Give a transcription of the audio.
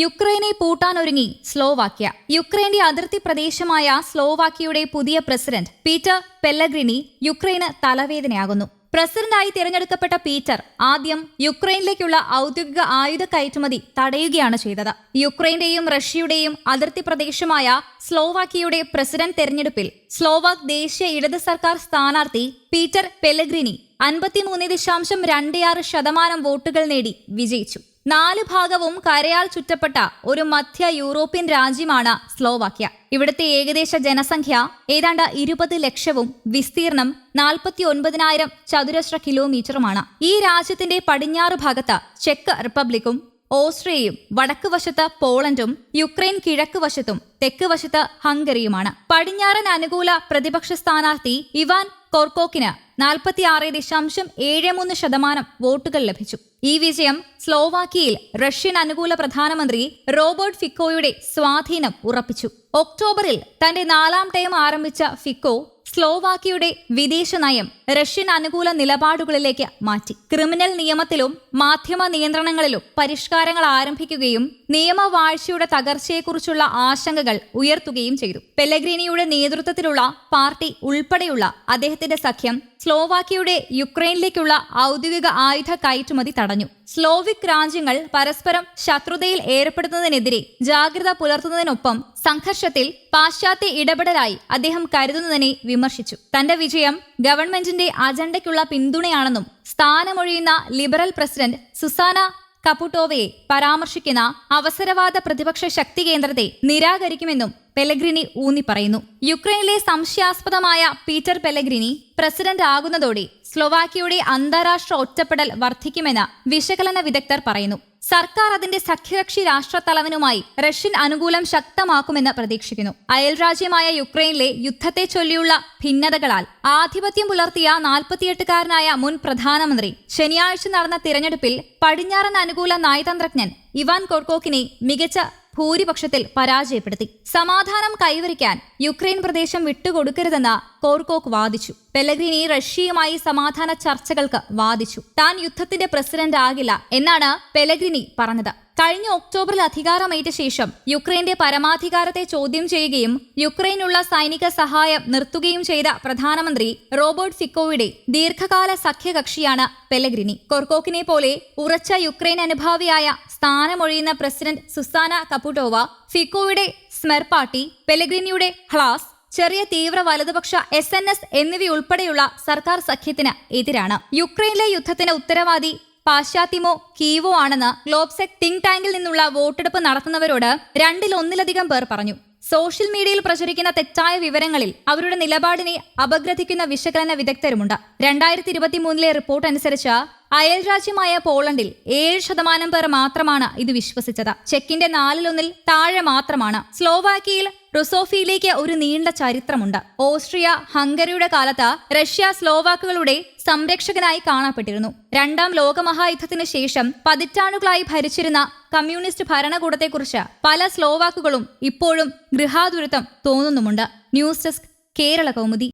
യുക്രൈനെ പൂട്ടാനൊരുങ്ങി സ്ലോവാക്യ. യുക്രൈന്റെ അതിർത്തി പ്രദേശമായ സ്ലോവാക്യയുടെ പുതിയ പ്രസിഡന്റ് പീറ്റർ പെല്ലഗ്രിനി യുക്രൈന് തലവേദനയാകുന്നു. പ്രസിഡന്റായി തിരഞ്ഞെടുക്കപ്പെട്ട പീറ്റർ ആദ്യം യുക്രൈനിലേക്കുള്ള ഔദ്യോഗിക ആയുധ കയറ്റുമതി തടയുകയാണ് ചെയ്തത്. യുക്രൈന്റെയും റഷ്യയുടെയും അതിർത്തി പ്രദേശമായ സ്ലോവാക്യയുടെ പ്രസിഡന്റ് തെരഞ്ഞെടുപ്പിൽ സ്ലോവാക് ദേശീയ ഇടത് സർക്കാർ സ്ഥാനാർത്ഥി പീറ്റർ പെലഗ്രിനി അൻപത്തിമൂന്ന് ദശാംശം ശതമാനം വോട്ടുകൾ നേടി വിജയിച്ചു. നാല് ഭാഗവും കരയാൽ ചുറ്റപ്പെട്ട ഒരു മധ്യ യൂറോപ്യൻ രാജ്യമാണ് സ്ലോവാക്യ. ഇവിടുത്തെ ഏകദേശ ജനസംഖ്യ ഏതാണ്ട് ഇരുപത് ലക്ഷവും വിസ്തീർണം നാൽപ്പത്തി ഒൻപതിനായിരം ചതുരശ്ര കിലോമീറ്ററുമാണ്. ഈ രാജ്യത്തിന്റെ പടിഞ്ഞാറ് ഭാഗത്ത് ചെക്ക് റിപ്പബ്ലിക്കും ഓസ്ട്രിയയും വടക്ക് വശത്ത് പോളണ്ടും യുക്രൈൻ കിഴക്ക് വശത്തും തെക്ക് വശത്ത് ഹംഗറിയുമാണ്. പടിഞ്ഞാറൻ അനുകൂല പ്രതിപക്ഷ സ്ഥാനാർത്ഥി ഇവാൻ കോർക്കോക്കിന് നാൽപ്പത്തിയാറ് ദശാംശം ഏഴ് മൂന്ന് ശതമാനം വോട്ടുകൾ ലഭിച്ചു. ഈ വിജയം സ്ലോവാക്കിയയിൽ റഷ്യൻ അനുകൂല പ്രധാനമന്ത്രി റോബർട്ട് ഫിക്കോയുടെ സ്വാധീനം ഉറപ്പിച്ചു. ഒക്ടോബറിൽ തന്റെ നാലാം ടൈം ആരംഭിച്ച ഫിക്കോ സ്ലോവാക്കിയുടെ വിദേശ നയം റഷ്യൻ അനുകൂല നിലപാടുകളിലേക്ക് മാറ്റി. ക്രിമിനൽ നിയമത്തിലും മാധ്യമ നിയന്ത്രണങ്ങളിലും പരിഷ്കാരങ്ങൾ ആരംഭിക്കുകയും നിയമവാഴ്ചയുടെ തകർച്ചയെക്കുറിച്ചുള്ള ആശങ്കകൾ ഉയർത്തുകയും ചെയ്തു. പെലഗ്രീനിയുടെ നേതൃത്വത്തിലുള്ള പാർട്ടി ഉൾപ്പെടെയുള്ള അദ്ദേഹത്തിന്റെ സഖ്യം സ്ലോവാക്കിയുടെ യുക്രൈനിലേക്കുള്ള ഔദ്യോഗിക ആയുധ കയറ്റുമതി തടഞ്ഞു. സ്ലോവിക് രാജ്യങ്ങൾ പരസ്പരം ശത്രുതയിൽ ഏർപ്പെടുന്നതിനെതിരെ ജാഗ്രത പുലർത്തുന്നതിനൊപ്പം സംഘർഷത്തിൽ പാശ്ചാത്യ ഇടപെടലായി അദ്ദേഹം കരുതുന്നതിനെ വിമർശിച്ചു. തന്റെ വിജയം ഗവൺമെന്റിന്റെ അജണ്ടയ്ക്കുള്ള പിന്തുണയാണെന്നും സ്ഥാനമൊഴിയുന്ന ലിബറൽ പ്രസിഡന്റ് സുസാന കപുട്ടോവയെ പരാമർശിക്കുന്ന അവസരവാദ പ്രതിപക്ഷ ശക്തി കേന്ദ്രത്തെ നിരാകരിക്കുമെന്നും പെലഗ്രിനി ഊന്നി പറയുന്നു. യുക്രൈനിലെ സംശയാസ്പദമായ പീറ്റർ പെലഗ്രിനി പ്രസിഡന്റ് ആകുന്നതോടെ സ്ലൊവാക്കിയയുടെ അന്താരാഷ്ട്ര ഒറ്റപ്പെടൽ വർദ്ധിക്കുമെന്ന് വിശകലന വിദഗ്ധർ പറയുന്നു. സർക്കാർ അതിന്റെ സഖ്യകക്ഷി രാഷ്ട്രത്തലവനുമായി റഷ്യൻ അനുകൂലം ശക്തമാക്കുമെന്ന് പ്രതീക്ഷിക്കുന്നു. അയൽരാജ്യമായ യുക്രൈനിലെ യുദ്ധത്തെ ചൊല്ലിയുള്ള ഭിന്നതകളാൽ ആധിപത്യം പുലർത്തിയ നാൽപ്പത്തിയെട്ടുകാരനായ മുൻ പ്രധാനമന്ത്രി ശനിയാഴ്ച നടന്ന തിരഞ്ഞെടുപ്പിൽ പടിഞ്ഞാറൻ അനുകൂല നയതന്ത്രജ്ഞൻ ഇവാൻ കോർക്കോക്കിനെ മികച്ച ഭൂരിപക്ഷത്തിൽ പരാജയപ്പെടുത്തി. സമാധാനം കൈവരിക്കാൻ യുക്രൈൻ പ്രദേശം വിട്ടുകൊടുക്കരുതെന്ന് കോർക്കോക്ക് വാദിച്ചു. പെലഗ്രിനി റഷ്യയുമായി സമാധാന ചർച്ചകൾക്ക് വാദിച്ചു. താൻ യുദ്ധത്തിന്റെ പ്രസിഡന്റ് ആകില്ല എന്നാണ് പെലഗ്രിനി പറഞ്ഞത്. കഴിഞ്ഞ ഒക്ടോബറിൽ അധികാരമേറ്റ ശേഷം യുക്രൈന്റെ പരമാധികാരത്തെ ചോദ്യം ചെയ്യുകയും യുക്രൈനുള്ള സൈനിക സഹായം നിർത്തുകയും ചെയ്ത പ്രധാനമന്ത്രി റോബർട്ട് ഫിക്കോയുടെ ദീർഘകാല സഖ്യകക്ഷിയാണ് പെലഗ്രിനി. കൊർക്കോക്കിനെ പോലെ ഉറച്ച യുക്രൈൻ അനുഭാവിയായ സ്ഥാനമൊഴിയുന്ന പ്രസിഡന്റ് സുസാന കപുട്ടോവ ഫിക്കോയുടെ സ്മെർപാട്ടി പെലഗ്രിനിയുടെ ഹ്ലാസ് ചെറിയ തീവ്ര വലതുപക്ഷ എസ് എൻ എസ് എന്നിവയുൾപ്പെടെയുള്ള സർക്കാർ സഖ്യത്തിന് എതിരാണ്. യുക്രൈനിലെ യുദ്ധത്തിന് ഉത്തരവാദി പാശ്ചാത്യമോ കീവോ ആണെന്ന് ഗ്ലോബ്സെക് തിങ്ക് ടാങ്കിൽ നിന്നുള്ള വോട്ടെടുപ്പ് നടത്തുന്നവരോട് രണ്ടിൽ ഒന്നിലധികം പേർ പറഞ്ഞു. സോഷ്യൽ മീഡിയയിൽ പ്രചരിക്കുന്ന തെറ്റായ വിവരങ്ങളിൽ അവരുടെ നിലപാടിനെ അപഗ്രഥിക്കുന്ന വിശകലന വിദഗ്ധരുമുണ്ട്. രണ്ടായിരത്തി ഇരുപത്തിമൂന്നിലെ റിപ്പോർട്ട് അനുസരിച്ച് അയൽരാജ്യമായ പോളണ്ടിൽ ഏഴ് ശതമാനം പേർ മാത്രമാണ് ഇത് വിശ്വസിച്ചത്. ചെക്കിന്റെ നാലിലൊന്നിൽ താഴെ മാത്രമാണ്. സ്ലോവാക്കിയയിൽ റുസോഫിയിലേക്ക് ഒരു നീണ്ട ചരിത്രമുണ്ട്. ഓസ്ട്രിയ ഹംഗറിയുടെ കാലത്ത് റഷ്യ സ്ലോവാക്കുകളുടെ സംരക്ഷകനായി കാണപ്പെട്ടിരുന്നു. രണ്ടാം ലോകമഹായുദ്ധത്തിന് ശേഷം പതിറ്റാണ്ടുകളായി ഭരിച്ചിരുന്ന കമ്മ്യൂണിസ്റ്റ് ഭരണകൂടത്തെക്കുറിച്ച് പല സ്ലോവാക്കുകളും ഇപ്പോഴും ഗൃഹാതുരത്വം തോന്നുന്നുമുണ്ട്. News desk Kerala Kaumudi.